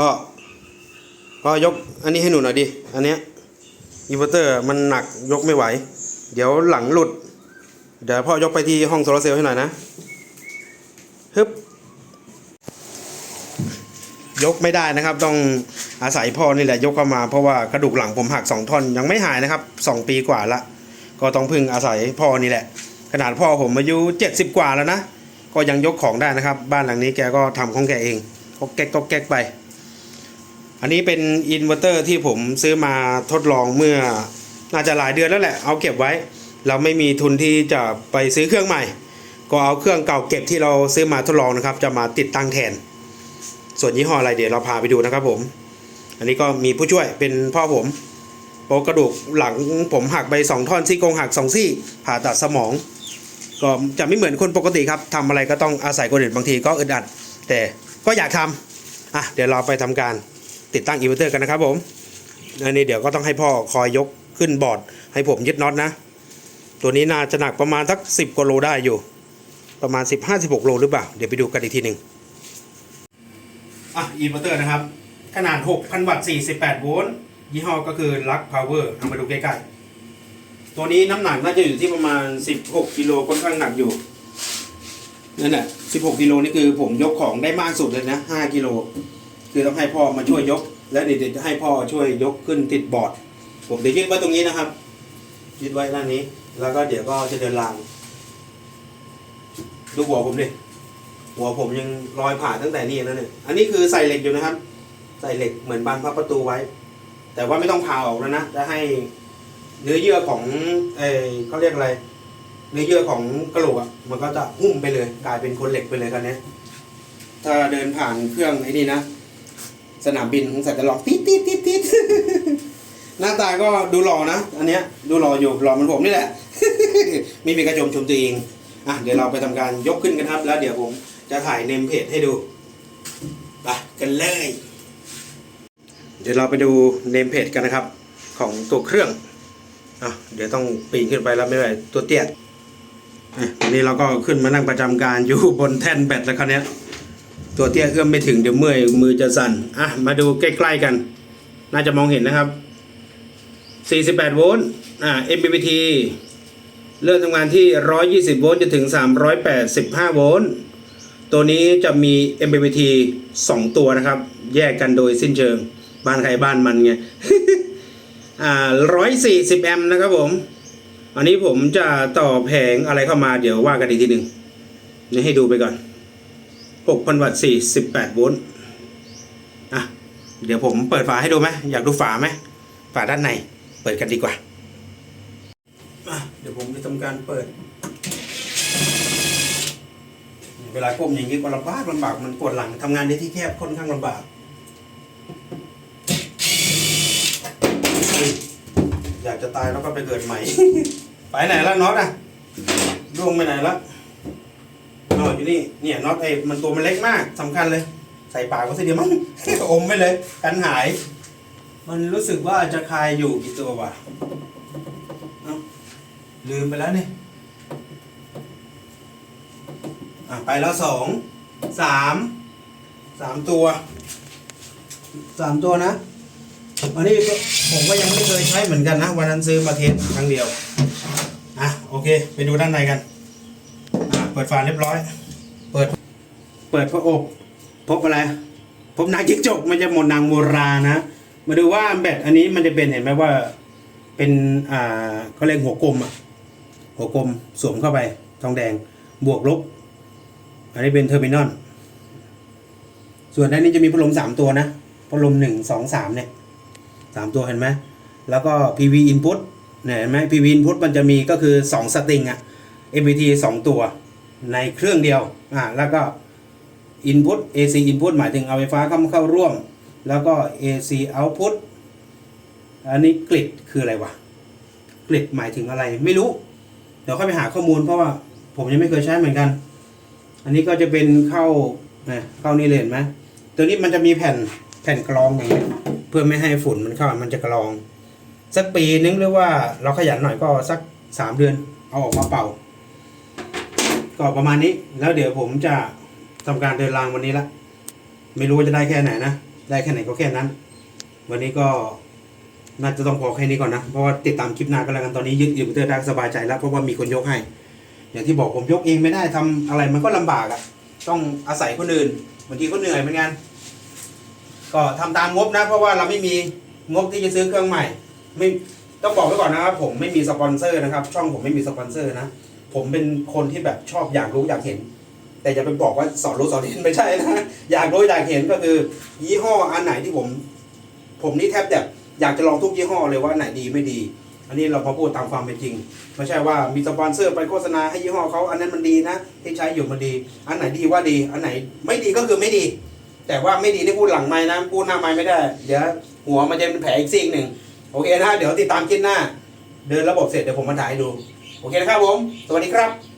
พ่อพ่อยกอันนี้ให้หนูหน่อยดิ อันเนี้ยอินเวอร์เตอร์มันหนักยกไม่ไหว เดี๋ยวหลังหลุด เดี๋ยวพ่อยกไปที่ห้องโซลาร์เซลล์ให้หน่อยนะฮึบยกไม่ได้นะครับ ต้องอาศัยพ่อนี่แหละยกเข้ามาเพราะว่ากระดูกหลังผมหักสองท่อนยังไม่หายนะครับสองปีกว่าละก็ต้องพึ่งอาศัยพ่อนี่แหละ ขนาดพ่อผมอายุเจ็ดสิบกว่าแล้วนะก็ยังยกของได้นะครับ บ้านหลังนี้แกก็ทำของแกเองก็แก๊กก็แก๊กไป อันนี้เป็นอินเวอร์เตอร์ที่ผมซื้อมาทดลองเมื่อน่าจะหลายเดือนแล้วแหละ เอาเก็บไว้ เราไม่มีทุนที่จะไปซื้อเครื่องใหม่ ก็เอาเครื่องเก่าเก็บที่เราซื้อมาทดลองนะครับ จะมาติดตั้งแทน ส่วนยี่ห้ออะไรเดี๋ยวเราพาไปดูนะครับผม อันนี้ก็มีผู้ช่วยเป็นพ่อผมเพราะกระดูกหลังผมหักไปสองท่อนซี่โครงหักสองซี่ผ่าตัดสมอง ก็จะไม่เหมือนคนปกติครับทำอะไรก็ต้องอาศัยคนอื่นบางทีก็อึดอัด แต่ก็อยากทำอะเดี๋ยวเราไปทำการ ติดตั้งอินเวอร์เตอร์กันนะครับผมอันนี้เดี๋ยวก็ต้องให้พ่อคอยยกขึ้นบอร์ด ให้ผมยึดน็อตนะ ตัวนี้น่าจะหนักประมาณสักสิบกว่าโลได้อยู่ ประมาณ 15-16โลหรือเปล่า เดี๋ยวไปดูกันอีกทีหนึ่งอะอินเวอร์เตอร์นะครับ ขนาด 6,000 วัตต์ 48 โวลต์ยี่ห้อก็คือลักพาวเวอร์เอามาดูใกล้ๆ ตัวนี้น้ำหนักน่าจะอยู่ที่ประมาณ 16กิโลค่อนข้างหนักอยู่นั่นแหละ16กิโลนี่คือผมยกของได้มากสุดเลยนะ5กิโล คือต้องให้พ่อมาช่วยยก แล้วเดี๋ยวจะให้พ่อช่วยยกขึ้นติดบอร์ด ผมเดี๋ยวยึดไว้ตรงนี้นะครับยึดไว้ด้านนี้ แล้วก็เดี๋ยวก็จะเดินรางดูหัวผมดิหัวผมยังรอยผ่าตั้งแต่นี่แล้วเนี่ยอันนี้คือใส่เหล็กอยู่นะครับ ใส่เหล็กเหมือนบานพับประตูไว้ แต่ว่าไม่ต้องผ่าออกแล้วนะจะให้เนื้อเยื่อของเออเขาเรียกอะไร เนื้อเยื่อของกระโหลกอะมันก็จะหุ้มไปเลย กลายเป็นคนเหล็กไปเลยกันเนี้ยถ้าเดินผ่านเครื่องไอ้นี่นะ สนามบินของสัตว์จะลองติดติดติดติดหน้าตาก็ดูหล่อนะ อันเนี้ยดูหล่ออยู่หล่อเหมือนผมนี่แหละ ไม่มีกระจมชมตัวเองอะเดี๋ยวเราไปทำการยกขึ้นกันครับ แล้วเดี๋ยวผมจะถ่ายเนมเพจให้ดูไปกันเลย เดี๋ยวเราไปดูเนมเพจกันนะครับ ของตัวเครื่องอะเดี๋ยวต้องปีนขึ้นไปแล้วไม่ไหวตัวเตี้ยอะอันนี้เราก็ขึ้นมานั่งประจำการอยู่บนแท่นแบตแล้วคราวเนี้ย ตัวเตี้ยเอื้อมไม่ถึงเดี๋ยวเมื่อยมือจะสั่นอะมาดูใกล้ๆกัน น่าจะมองเห็นนะครับ 48 โวลต์อ่า MPPT เริ่มทำงานที่ 120 โวลต์จนถึง 385 โวลต์ตัวนี้จะมี MPPT 2 ตัวนะครับ แยกกันโดยสิ้นเชิง บ้านใครบ้านมันไงอ่า140 แอมป์นะครับผม อันนี้ผมจะต่อแผงอะไรเข้ามาเดี๋ยวว่ากันอีกทีหนึ่งนี่ให้ดูไปก่อน 6,000 วัตต์48โวลต์อะเดี๋ยวผมเปิดฝาให้ดูไหมอยากดูฝาไหมฝาด้านในเปิดกันดีกว่าอะเดี๋ยวผมจะทำการเปิด เวลาก้มอย่างนี้ก็ลำบากลำบากมันปวดหลังทำงานในที่แคบค่อนข้างลำบากอยากจะตายแล้วก็ไปเกิดใหม่ ไปไหนแล้วน็อตอะล่วงไปไหนแล้ว อยู่นี่เนี่ยน็อตไอ้มันตัวมันเล็กมากสำคัญเลย ใส่ปากก็สิเดียวมั้ง อมไปเลย กันหาย มันรู้สึกว่าจะคายอยู่กี่ตัววะเอ้าลืมไปแล้วนี่อะไปแล้วสองสามสามตัวสามตัวนะอันนี้ก็ผมก็ยังไม่เคยใช้เหมือนกันนะ วันนั้นซื้อมาเทสครั้งเดียว อะ โอเค ไปดูด้านในกัน อะ เปิดฝาเรียบร้อย เปิดพระอบพบอะไร พบนางจิกจกมันจะหมดนางโมรานะ มาดูว่าแบตอันนี้มันจะเป็นเห็นไหมว่า เป็นอ่าเขาเรียกหัวกลมอะหัวกลมสวมเข้าไปทองแดงบวกลบ อันนี้เป็นเทอร์มินอลส่วนด้านนี้จะมีพัดลมสามตัวนะพัดลมหนึ่งสองสามเนี่ยสามตัวเห็นไหมแล้วก็ PV input เนี่ยเห็นไหม PV input มันจะมีก็คือสองสตริงอะ MPT สองตัวในเครื่องเดียวอ่าแล้วก็ input AC input หมายถึงเอาไฟฟ้าเข้ามาเข้าร่วม แล้วก็ AC output อันนี้กริดคืออะไรวะกริดหมายถึงอะไรไม่รู้ เดี๋ยวค่อยไปหาข้อมูลเพราะว่าผมยังไม่เคยใช้เหมือนกัน อันนี้ก็จะเป็นเข้าเข้านี่เลยเห็นไหมตัวนี้มันจะมีแผ่นแผ่นกรองอย่างนี้เพื่อไม่ให้ฝุ่นมันเข้ามันจะกรอง สักปีนึงหรือว่าเราขยันหน่อยก็สักสามเดือนเอาออกมาเป่า ก็ประมาณนี้แล้วเดี๋ยวผมจะ ทำการเดินรางวันนี้ละ ไม่รู้ว่าจะได้แค่ไหนนะ ได้แค่ไหนก็แค่นั้น วันนี้ก็น่าจะต้องพอแค่นี้ก่อนนะ เพราะว่าติดตามคลิปหน้าก็แล้วกันตอนนี้ยึดอินเตอร์ได้สบายใจแล้วเพราะว่ามีคนยกให้ อย่างที่บอกผมยกเองไม่ได้ทำอะไรมันก็ลำบากอะต้องอาศัยคนอื่นบางทีก็เหนื่อยเหมือนกันก็ทำตามงบนะ เพราะว่าเราไม่มีงบที่จะซื้อเครื่องใหม่ ไม่ต้องบอกไว้ก่อนนะครับผมไม่มีสปอนเซอร์นะครับ ช่องผมไม่มีสปอนเซอร์นะ ผมเป็นคนที่แบบชอบอยากรู้อยากเห็น แต่อย่าไปบอกว่าสอนรู้สอนเห็นไม่ใช่นะอยากรู้อยากเห็นก็คือ ยี่ห้ออันไหนที่ผม ผมนี่แทบแบบอยากจะลองทุกยี่ห้อเลยว่าอันไหนดีไม่ดี อันนี้เรามาพูดตามความเป็นจริงไม่ใช่ว่ามีสปอนเซอร์ไปโฆษณาให้ยี่ห้อเขาอันนั้นมันดีนะที่ใช้อยู่มันดี อันไหนดีว่าดี อันไหนไม่ดีก็คือไม่ดี แต่ว่าไม่ดีนี่พูดหลังไม้นะพูดหน้าไม้ไม่ได้เดี๋ยวหัวมันจะเป็นแผลอีกซีกหนึ่งโอเคนะเดี๋ยวติดตามคลิปหน้า เดินระบบเสร็จเดี๋ยวผมมาถ่ายดู โอเคนะครับผม สวัสดีครับ